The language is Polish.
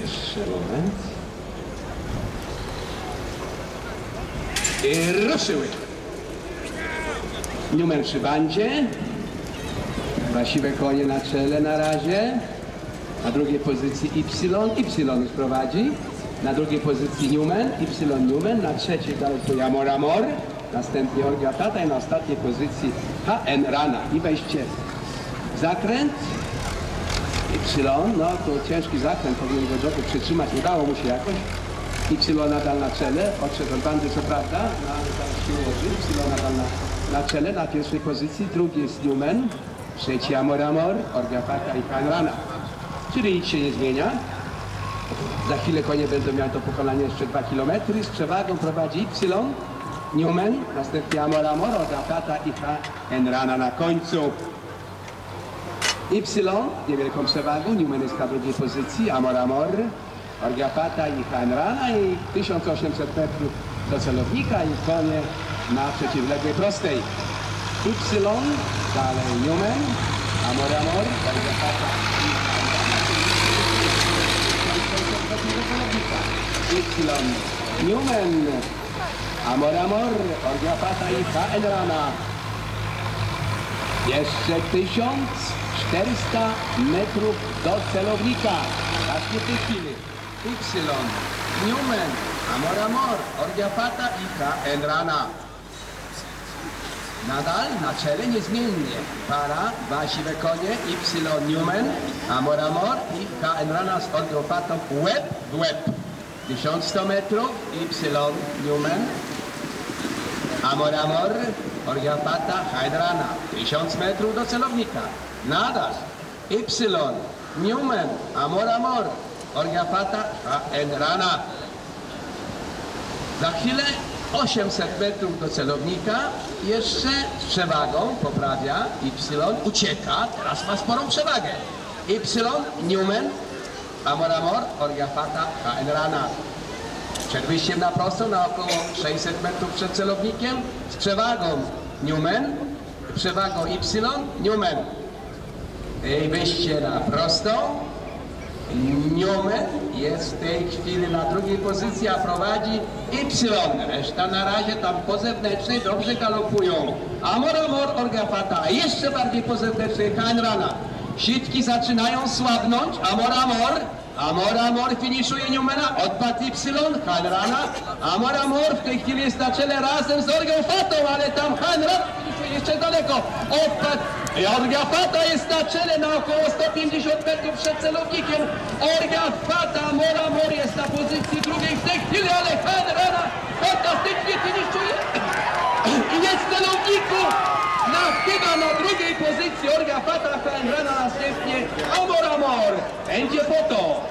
Proszę, moment. I ruszyły. Numer przy bandzie. Dwa siwe konie na czele na razie. Na drugiej pozycji Y. Y już prowadzi. Na drugiej pozycji Newman. Y Newman. Na trzeciej daleko Jamor Amor. Następnie Olga Tata i na ostatniej pozycji HN Rana. I wejście w zakręt. Y, no to ciężki zakręt, powinien go trochę przytrzymać, udało mu się jakoś. Y nadal na czele, odszedł od bandy co prawda, no ale zaraz się ułoży. Y nadal na, na czele, na pierwszej pozycji, drugi jest Newman, trzeci Amor Amor, Orga Paka i Hanrana. Czyli nic się nie zmienia. Za chwilę konie będą miały do pokonania jeszcze 2 km. Z przewagą prowadzi Y, Newman, następnie Amor Amor, Orga Pata i Hanrana na końcu. Y niewielką przewagą, Newman jest na drugiej pozycji, Amor Amor, Orgiapata i Hanrana i 1800 metrów do celownika i konie na przeciwległej prostej. Y, dalej Newman, Amor Amor, Orgiapata i Hanrana. Y, Newman, Amor Amor, Orgiapata i Hanrana. Jeszcze 1400 metrów do celownika. Właśnie tej chwili. Y, Newman, Amor Amor, Orgiapata i KN Rana. Nadal na czele niezmiennie para, dwa siwe konie, Y Newman, Amor Amor i KN Rana z Orgiopatą łeb w łeb. 1100 metrów, Y Newman, Amor Amor, Orgiapata, Hydrana. 1000 metrów do celownika. Nadal Y, Newman, Amor Amor, Orgiapata, HN Rana. Za chwilę 800 metrów do celownika, jeszcze z przewagą poprawia Y, ucieka, teraz ma sporą przewagę. Y, Newman, Amor Amor, Orgiapata, HN Rana. Przed wyjściem na prostą na około 600 metrów przed celownikiem z przewagą Newman, przewagą Y, Newman. I wyjście na prostą. Newman jest w tej chwili na drugiej pozycji, a prowadzi Y. Reszta na razie tam po zewnętrznej dobrze galopują. Amor Amor Orgafata, jeszcze bardziej po zewnętrznej Hanrana. Sitki zaczynają słabnąć. Amor Amor. Amor Amor finiszuje Newmana. Odpadł Y. Hanrana. Amor Amor w tej chwili jest na czele razem z Orgafatą, ale tam Hanran finiszuje jeszcze daleko. Odpadł. Orgafata jest na czele na około 150 metrów przed celownikiem. Orgafata, Amor Amor jest na pozycji drugiej w tej chwili, ale Hanrana fantastycznie finiszuje. I jest w celowniku. Na, chyba na drugiej pozycji Orga Fata Hanrana, następnie Amor Amor. Będzie po to.